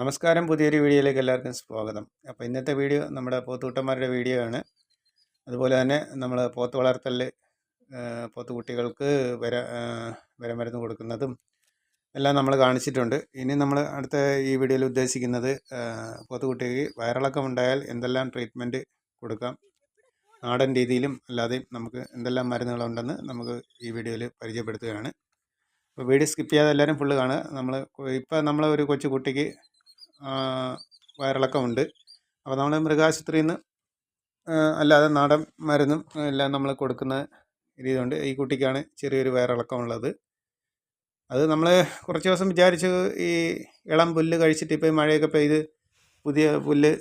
നമസ്കാരം. പുതിയൊരു വീഡിയോയിലേക്ക് എല്ലാവർക്കും സ്വാഗതം. അപ്പോൾ ഇന്നത്തെ വീഡിയോ നമ്മുടെ പോത്തുകുട്ടന്മാരുടെ വീഡിയോ ആണ്. അതുപോലെ തന്നെ നമ്മൾ പോത്ത് വളർത്തൽ പോത്തുകുട്ടികൾക്ക് വര വരമരുന്ന് കൊടുക്കുന്നതും എല്ലാം നമ്മൾ കാണിച്ചിട്ടുണ്ട്. ഇനി നമ്മൾ അടുത്ത ഈ വീഡിയോയിൽ ഉദ്ദേശിക്കുന്നത് പോത്തുകുട്ടിക്ക് വയറിളക്കം ഉണ്ടായാൽ എന്തെല്ലാം ട്രീറ്റ്മെന്റ് കൊടുക്കാം നാടൻ രീതിയിലും അല്ലാതെയും നമുക്ക് എന്തെല്ലാം മരുന്നുകളുണ്ടെന്ന് നമുക്ക് ഈ വീഡിയോയിൽ പരിചയപ്പെടുത്തുകയാണ്. അപ്പോൾ വീഡിയോ സ്കിപ്പ് ചെയ്യാതെ എല്ലാവരും ഫുള്ള് കാണുക. നമ്മൾ ഇപ്പോൾ നമ്മൾ ഒരു കൊച്ചു കുട്ടിക്ക് വയറിളക്കമുണ്ട് അപ്പോൾ നമ്മൾ മൃഗാശുപത്രിയിൽ നിന്ന് അല്ലാതെ നാടൻ മരുന്നും എല്ലാം നമ്മൾ കൊടുക്കുന്ന രീതിയുണ്ട്. ഈ കുട്ടിക്കാണ് ചെറിയൊരു വയറിളക്കമുള്ളത്. അത് നമ്മൾ കുറച്ച് ദിവസം വിചാരിച്ചു ഈ ഇളം പുല്ല് കഴിച്ചിട്ട് ഇപ്പോൾ മഴയൊക്കെ പെയ്ത് പുതിയ പുല്ല്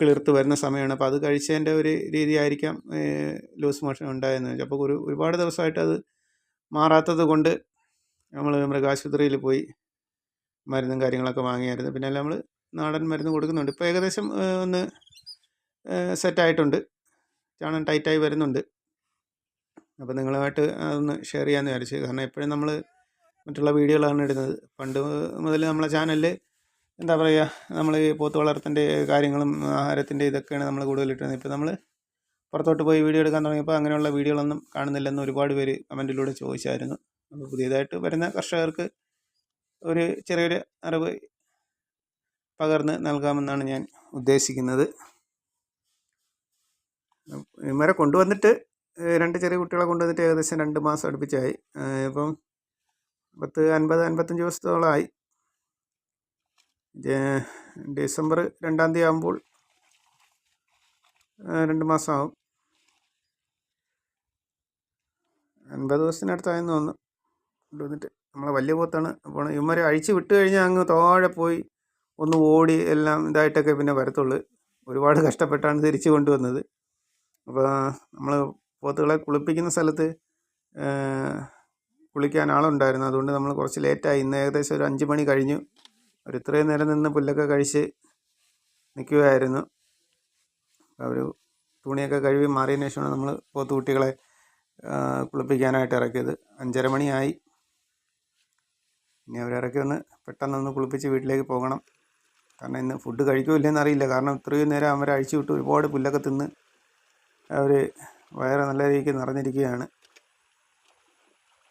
കിളിർത്ത് വരുന്ന സമയമാണ്. അപ്പോൾ അത് കഴിച്ചതിന്റെ ഒരു രീതിയായിരിക്കാം ലൂസ് മോഷൻ ഉണ്ടായെന്ന് വെച്ചാൽ അപ്പോൾ ഒരു ഒരുപാട് ദിവസമായിട്ട് അത് മാറാത്തത് കൊണ്ട് നമ്മൾ മൃഗാശുപത്രിയിൽ പോയി മരുന്നും കാര്യങ്ങളൊക്കെ വാങ്ങിയായിരുന്നു. പിന്നെ നമ്മൾ നാടൻ മരുന്ന് കൊടുക്കുന്നുണ്ട്. ഇപ്പോൾ ഏകദേശം ഒന്ന് സെറ്റായിട്ടുണ്ട്. ചാണകം ടൈറ്റായി വരുന്നുണ്ട്. അപ്പോൾ നിങ്ങളുമായിട്ട് അതൊന്ന് ഷെയർ ചെയ്യാമെന്ന് വിചാരിച്ചു. കാരണം എപ്പോഴും നമ്മൾ മറ്റുള്ള വീഡിയോകളാണ് ഇടുന്നത്. പണ്ട് മുതൽ നമ്മളെ ചാനലിൽ എന്താ പറയുക നമ്മൾ ഈ പോത്ത് വളർത്തിന്റെ കാര്യങ്ങളും ആഹാരത്തിന്റെ ഇതൊക്കെയാണ് നമ്മൾ കൂടുതൽ ഇട്ടുന്നത് ഇപ്പോൾ നമ്മൾ പുറത്തോട്ട് പോയി വീഡിയോ എടുക്കാൻ തുടങ്ങിയപ്പോൾ അങ്ങനെയുള്ള വീഡിയോകളൊന്നും കാണുന്നില്ലെന്ന് ഒരുപാട് പേര് കമന്റിലൂടെ ചോദിച്ചായിരുന്നു. അപ്പോൾ പുതിയതായിട്ട് വരുന്ന കർഷകർക്ക് ഒരു ചെറിയൊരു അറിവ് പകർന്ന് നൽകാമെന്നാണ് ഞാൻ ഉദ്ദേശിക്കുന്നത്. ഇവരെ കൊണ്ടുവന്നിട്ട് രണ്ട് ചെറിയ കുട്ടികളെ കൊണ്ടുവന്നിട്ട് ഏകദേശം രണ്ട് മാസം അടുപ്പിച്ചായി. ഇപ്പം പത്ത് അൻപത് അൻപത്തഞ്ച് ദിവസത്തോളമായി ഡിസംബർ രണ്ടാം തീയതി ആകുമ്പോൾ രണ്ട് മാസമാകും അൻപത് ദിവസത്തിനടുത്തായെന്ന് തോന്നുന്നു. കൊണ്ടുവന്നിട്ട് നമ്മളെ വലിയ പോത്താണ്. അപ്പോൾ ഇവന്മാരെ അഴിച്ചു വിട്ട് കഴിഞ്ഞാൽ അങ്ങ് താഴെ പോയി ഒന്ന് ഓടി എല്ലാം ഇതായിട്ടൊക്കെ പിന്നെ വരത്തുള്ളൂ. ഒരുപാട് കഷ്ടപ്പെട്ടാണ് തിരിച്ചു കൊണ്ടുവന്നത്. അപ്പോൾ നമ്മൾ പോത്തുകളെ കുളിപ്പിക്കുന്ന സ്ഥലത്ത് കുളിക്കാൻ ആളുണ്ടായിരുന്നു. അതുകൊണ്ട് നമ്മൾ കുറച്ച് ലേറ്റായി. ഇന്ന് ഏകദേശം ഒരു അഞ്ച് മണി കഴിഞ്ഞു. ഒരു ഇത്രയും നേരം നിന്ന് പുല്ലൊക്കെ കഴിച്ച് നിൽക്കുകയായിരുന്നു അവർ തുണിയൊക്കെ കഴുകി മാറിയതിന് ശേഷമാണ് നമ്മൾ പോത്തുകുട്ടികളെ കുളിപ്പിക്കാനായിട്ട് ഇറക്കിയത്. അഞ്ചര മണിയായി. ഇനി അവരിറക്കി ഒന്ന് പെട്ടെന്നൊന്ന് കുളിപ്പിച്ച് വീട്ടിലേക്ക് പോകണം. കാരണം ഇന്ന് ഫുഡ് കഴിക്കുമില്ലെന്ന് അറിയില്ല. കാരണം ഇത്രയും നേരം അവരെ അഴിച്ചു വിട്ട് ഒരുപാട് പുല്ലൊക്കെ തിന്ന് അവർ വയറ് നല്ല രീതിക്ക് നിറഞ്ഞിരിക്കുകയാണ്.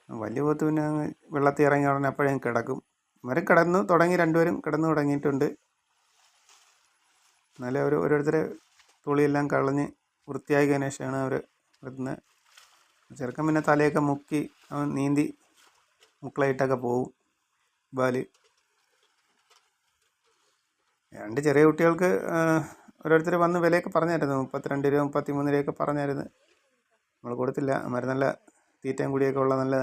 വലിയ പോത്ത് പിന്നെ അങ്ങ് വെള്ളത്തിൽ ഇറങ്ങി ഉടനെ അപ്പോഴേ കിടക്കും. അവരെ കിടന്നു തുടങ്ങി രണ്ടുപേരും കിടന്നു തുടങ്ങിയിട്ടുണ്ട്. നല്ല അവർ ഓരോരുത്തരെ തുളിയെല്ലാം കളഞ്ഞ് വൃത്തിയാക്കിയതിന് ശേഷമാണ് അവർ വരുന്നത് ചെറുക്കൻ പിന്നെ തലയൊക്കെ മുക്കി അവൻ നീന്തി മുക്കളായിട്ടൊക്കെ പോവും. ബാൽ രണ്ട് ചെറിയ കുട്ടികൾക്ക് ഓരോരുത്തർ വന്ന് വിലയൊക്കെ പറഞ്ഞായിരുന്നു. മുപ്പത്തിരണ്ട് രൂപ മുപ്പത്തി മൂന്ന് രൂപയൊക്കെ പറഞ്ഞായിരുന്നു. നമ്മൾ കൊടുത്തില്ല. അന്നേരം നല്ല തീറ്റയും കൂടിയൊക്കെ ഉള്ള നല്ല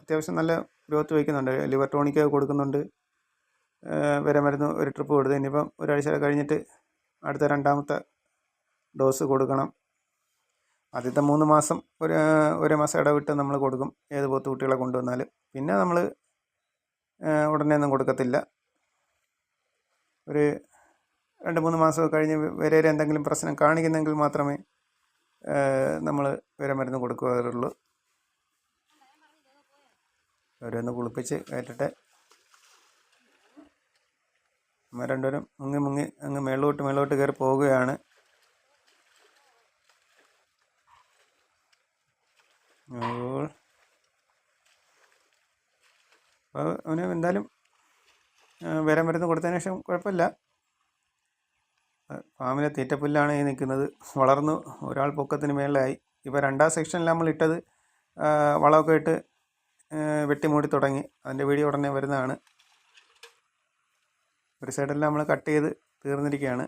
അത്യാവശ്യം നല്ല ഗ്രോത്ത് വയ്ക്കുന്നുണ്ട്. ലിവർ ടോണിക്കൊക്കെ കൊടുക്കുന്നുണ്ട്. വരെ മരുന്ന് ഒരു ട്രിപ്പ് കൊടുത്ത്. ഇനിയിപ്പം ഒരാഴ്ച കഴിഞ്ഞിട്ട് അടുത്ത രണ്ടാമത്തെ ഡോസ് കൊടുക്കണം. ആദ്യത്തെ മൂന്ന് മാസം ഒരു ഒരു മാസം ഇടവിട്ട് നമ്മൾ കൊടുക്കും. ഏത് പോത്ത് കുട്ടികളെ കൊണ്ടുവന്നാലും. പിന്നെ നമ്മൾ ഉടനെ ഒന്നും കൊടുക്കത്തില്ല. ഒരു രണ്ട് മൂന്ന് മാസം കഴിഞ്ഞ് വരെ എന്തെങ്കിലും പ്രശ്നം കാണിക്കുന്നെങ്കിൽ മാത്രമേ നമ്മൾ വിരമരുന്ന് കൊടുക്കാറുള്ളൂ. അവരൊന്ന് കുളിപ്പിച്ച് കയറ്റട്ടെ. അമ്മ രണ്ടുപേരും മുങ്ങി മുങ്ങി അങ്ങ് മേളോട്ട് മേളോട്ട് കയറി പോവുകയാണ്. അപ്പോൾ അവന് എന്തായാലും വിരം മരുന്ന് കൊടുത്തതിന് ശേഷം കുഴപ്പമില്ല. ഫാമിലെ തീറ്റപ്പുല്ലാണ് ഈ നിൽക്കുന്നത്. വളർന്നു ഒരാൾ പൊക്കത്തിന് മേളിലായി. ഇപ്പോൾ രണ്ടാം സെക്ഷനിൽ നമ്മൾ ഇട്ടത്. വളമൊക്കെ ഇട്ട് വെട്ടിമൂടി തുടങ്ങി. അതിന്റെ വീഡിയോ ഉടനെ വരുന്നതാണ്. ഒരു സൈഡെല്ലാം നമ്മൾ കട്ട് ചെയ്ത് തീർന്നിരിക്കുകയാണ്.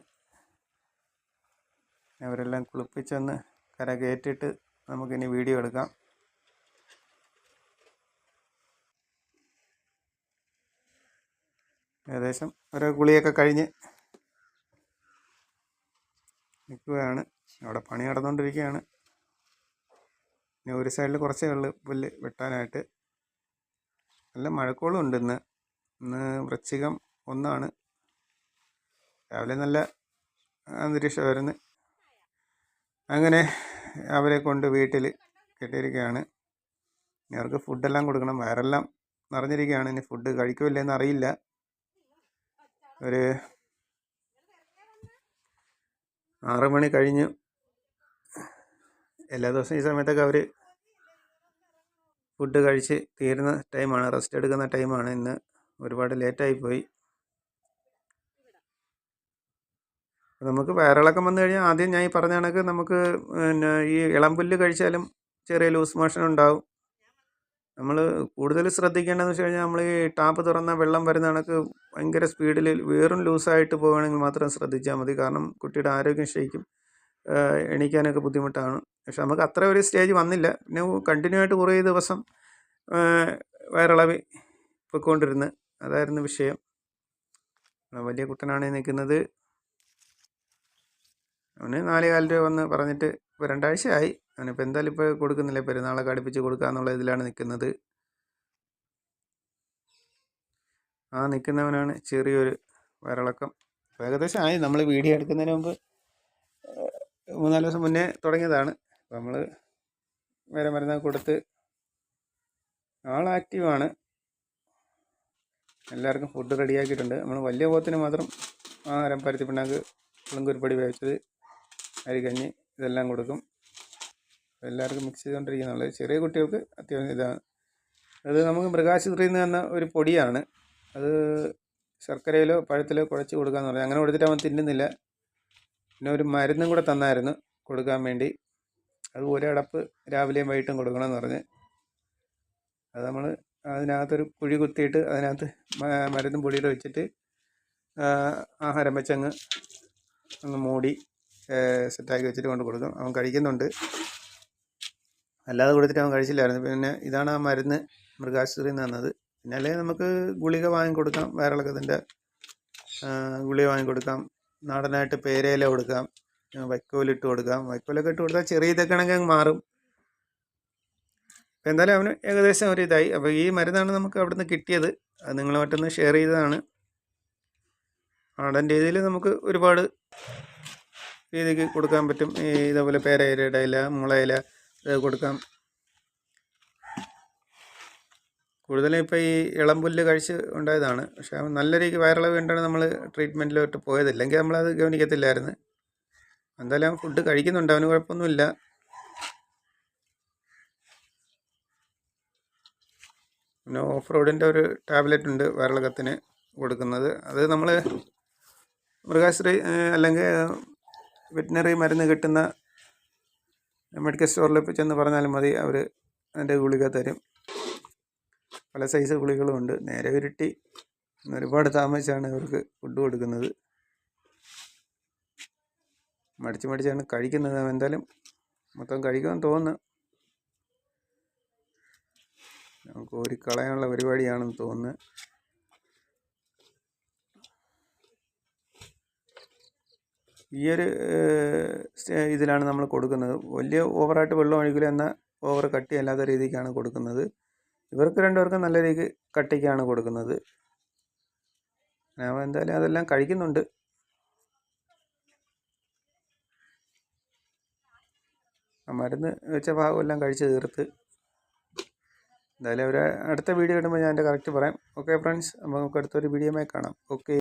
അവരെല്ലാം കുളിപ്പിച്ചൊന്ന് കര കയറ്റിയിട്ട് നമുക്കിനി വീഡിയോ എടുക്കാം. ഏകദേശം ഒരു കുളിയൊക്കെ കഴിഞ്ഞ് നിൽക്കുകയാണ്. അവിടെ പണി നടന്നുകൊണ്ടിരിക്കുകയാണ്. പിന്നെ ഒരു സൈഡിൽ കുറച്ചേ ഉള്ളു പുല്ല് വെട്ടാനായിട്ട്. നല്ല മഴക്കോളും ഉണ്ട് ഇന്ന്. ഇന്ന് വൃശ്ചികം ഒന്നാണ്. രാവിലെ നല്ല അന്തരീക്ഷമായിരുന്നു അങ്ങനെ അവരെ കൊണ്ട് വീട്ടിൽ കെട്ടിയിരിക്കുകയാണ്. ഇനി അവർക്ക് ഫുഡെല്ലാം കൊടുക്കണം. വയറെല്ലാം നിറഞ്ഞിരിക്കുകയാണ്. ഇനി ഫുഡ് കഴിക്കുമില്ലെന്ന് അറിയില്ല. ഒരു ആറു മണി കഴിഞ്ഞ് എല്ലാ ദിവസവും ഈ സമയത്തൊക്കെ അവർ ഫുഡ് കഴിച്ച് തീരുന്ന ടൈമാണ് റെസ്റ്റ് എടുക്കുന്ന ടൈമാണ്. ഇന്ന് ഒരുപാട് ലേറ്റായി പോയി. നമുക്ക് വയറിളക്കം വന്നു കഴിഞ്ഞാൽ ആദ്യം ഞാൻ ഈ പറഞ്ഞ കണക്ക് നമുക്ക് പിന്നെ ഈ ഇളംപുല്ല് കഴിച്ചാലും ചെറിയ ലൂസ് മോഷൻ ഉണ്ടാവും. നമ്മൾ കൂടുതൽ ശ്രദ്ധിക്കേണ്ടതെന്ന് വെച്ച് കഴിഞ്ഞാൽ നമ്മൾ ഈ ടാപ്പ് തുറന്ന വെള്ളം വരുന്ന കണക്ക് ഭയങ്കര സ്പീഡിൽ വേറും ലൂസായിട്ട് പോവുകയാണെങ്കിൽ മാത്രം ശ്രദ്ധിച്ചാൽ മതി. കാരണം കുട്ടിയുടെ ആരോഗ്യം ക്ഷയിക്കും എണീക്കാനൊക്കെ ബുദ്ധിമുട്ടാണ്. പക്ഷെ നമുക്ക് അത്ര ഒരു സ്റ്റേജ് വന്നില്ല. പിന്നെ കണ്ടിന്യൂ ആയിട്ട് കുറേ ദിവസം വയറിളവി പൊയ്ക്കൊണ്ടിരുന്ന് അതായിരുന്നു വിഷയം. വലിയ കുട്ടനാണ് നിൽക്കുന്നത് അവന് നാല് കാലിൽ വന്ന് പറഞ്ഞിട്ട് ഇപ്പോൾ രണ്ടാഴ്ചയായി. അവനിപ്പോൾ എന്തായാലും ഇപ്പോൾ കൊടുക്കുന്നില്ല? പെരുന്നാളൊക്കെ അടുപ്പിച്ച് കൊടുക്കാന്നുള്ള ഇതിലാണ് നിൽക്കുന്നത് ആ നിൽക്കുന്നവനാണ് ചെറിയൊരു വയറിളക്കം. ഏകദേശം ആയി. നമ്മൾ വീഡിയോ എടുക്കുന്നതിന് മുമ്പ് മൂന്നാൽ ദിവസം മുന്നേ തുടങ്ങിയതാണ്. അപ്പോൾ നമ്മൾ വേറെ മരുന്ന് കൊടുത്ത് ആൾ ആക്റ്റീവാണ് എല്ലാവർക്കും ഫുഡ് റെഡിയാക്കിയിട്ടുണ്ട്. നമ്മൾ വലിയ പോത്തിന് മാത്രം ആ പരുത്തി പിണ്ണാക്ക് പുളുങ്കുരുപ്പടി വേവിച്ചത് അരികഞ്ഞി ഇതെല്ലാം കൊടുക്കും. എല്ലാവർക്കും മിക്സ് ചെയ്തുകൊണ്ടിരിക്കുന്നുള്ളത് ചെറിയ കുട്ടികൾക്ക് അത്യാവശ്യം ഇതാണ്. അത് നമുക്ക് മൃഗാശുപത്രിയിൽ നിന്ന് തന്ന ഒരു പൊടിയാണ്. അത് ശർക്കരയിലോ പഴത്തിലോ കുഴച്ച് കൊടുക്കാമെന്ന് പറഞ്ഞു. അങ്ങനെ കൊടുത്തിട്ട് അവൻ തിന്നുന്നില്ല. പിന്നെ ഒരു മരുന്നും കൂടെ തന്നായിരുന്നു കൊടുക്കാൻ വേണ്ടി. അത് ഒരടപ്പ് രാവിലെയും വൈകിട്ടും കൊടുക്കണമെന്ന് പറഞ്ഞ്. അത് നമ്മൾ അതിനകത്തൊരു കുഴി കുത്തിയിട്ട് അതിനകത്ത് മരുന്നും പൊടിയിലും വെച്ചിട്ട് ആഹാരം വെച്ചങ്ങ് ഒന്ന് മൂടി സെറ്റാക്കി വെച്ചിട്ട് കൊണ്ട് കൊടുക്കും. അവൻ കഴിക്കുന്നുണ്ട്. അല്ലാതെ കൊടുത്തിട്ട് അവൻ കഴിച്ചില്ലായിരുന്നു. പിന്നെ ഇതാണ് ആ മരുന്ന് മൃഗാശുപത്രിയിൽ നിന്ന് തന്നത്. പിന്നെ അല്ലെങ്കിൽ നമുക്ക് ഗുളിക വാങ്ങിക്കൊടുക്കാം വയറിളക്കത്തിന്റെ ഗുളിക വാങ്ങിക്കൊടുക്കാം നാടനായിട്ട് പേരയില കൊടുക്കാം വൈക്കോലിട്ട് കൊടുക്കാം. വൈക്കോലൊക്കെ ഇട്ട് കൊടുത്താൽ ചെറിയ ഇതൊക്കെ മാറും. അപ്പോൾ എന്തായാലും അവന് ഏകദേശം ഒരു ഇതായി. അപ്പോൾ ഈ മരുന്നാണ് നമുക്ക് അവിടുന്ന് കിട്ടിയത്. അത് നിങ്ങളുമായിട്ടൊന്ന് ഷെയർ ചെയ്തതാണ്. നാടൻ രീതിയിൽ നമുക്ക് ഒരുപാട് രീതിക്ക് കൊടുക്കാൻ പറ്റും. ഈ ഇതേപോലെ പേരയിലയുടെ ഇല മുളയില കൊടുക്കാം. കൂടുതലും ഇപ്പോൾ ഈ ഇളം പുല്ല് കഴിച്ച് ഉണ്ടായതാണ്. പക്ഷേ നല്ല രീതിക്ക് വയറിളവ് കണ്ടാണ് നമ്മൾ ട്രീറ്റ്മെന്റിലോട്ട് പോയത് ഇല്ലെങ്കിൽ നമ്മളത് ഗവനിക്കത്തില്ലായിരുന്നു. എന്തായാലും ഫുഡ് കഴിക്കുന്നുണ്ട് അവന് കുഴപ്പമൊന്നുമില്ല. പിന്നെ ഓഫ് റോഡിന്റെ ഒരു ടാബ്ലറ്റ് ഉണ്ട് വയറിളക്കത്തിന് കൊടുക്കുന്നത്. അത് നമ്മൾ മൃഗാശ്രീ അല്ലെങ്കിൽ വെറ്റിനറി മരുന്ന് കിട്ടുന്ന മെഡിക്കൽ സ്റ്റോറിൽ ചെന്ന് പറഞ്ഞാലും മതി അവർ അതിന്റെ ഗുളിക തരും. പല സൈസ് ഗുളികളും ഉണ്ട്. നേരെ ഉരുട്ടി ഒരുപാട് താമസിച്ചാണ് ഇവർക്ക് ഫുഡ് കൊടുക്കുന്നത്. മടിച്ച് മടിച്ചാണ് കഴിക്കുന്നത്. എന്തായാലും മൊത്തം കഴിക്കുമെന്ന് തോന്നുന്നു. നമുക്ക് ഒരു കളയാനുള്ള പരിപാടിയാണെന്ന് തോന്നുന്നു. ഈ ഒരു ഇതിലാണ് നമ്മൾ കൊടുക്കുന്നത്. വലിയ ഓവറായിട്ട് വെള്ളം ഒഴിക്കില്ല എന്ന ഓവർ കട്ടി കട്ടിയല്ലാത്ത രീതിക്കാണ് കൊടുക്കുന്നത്. ഇവർക്ക് രണ്ടുപേർക്കും നല്ല രീതിക്ക് കട്ടിക്കാണ് കൊടുക്കുന്നത്. ഞാൻ എന്തായാലും അതെല്ലാം കഴിക്കുന്നുണ്ട്. മരുന്ന് വെച്ച ഭാഗം എല്ലാം കഴിച്ച് തീർത്ത്. എന്തായാലും ഒരു അടുത്ത വീഡിയോ കിട്ടുമ്പോൾ ഞാൻ എന്റെ കറക്റ്റ് പറയാം. ഓക്കെ ഫ്രണ്ട്സ് നമുക്ക് അടുത്തൊരു വീഡിയോമായി കാണാം. ഓക്കെ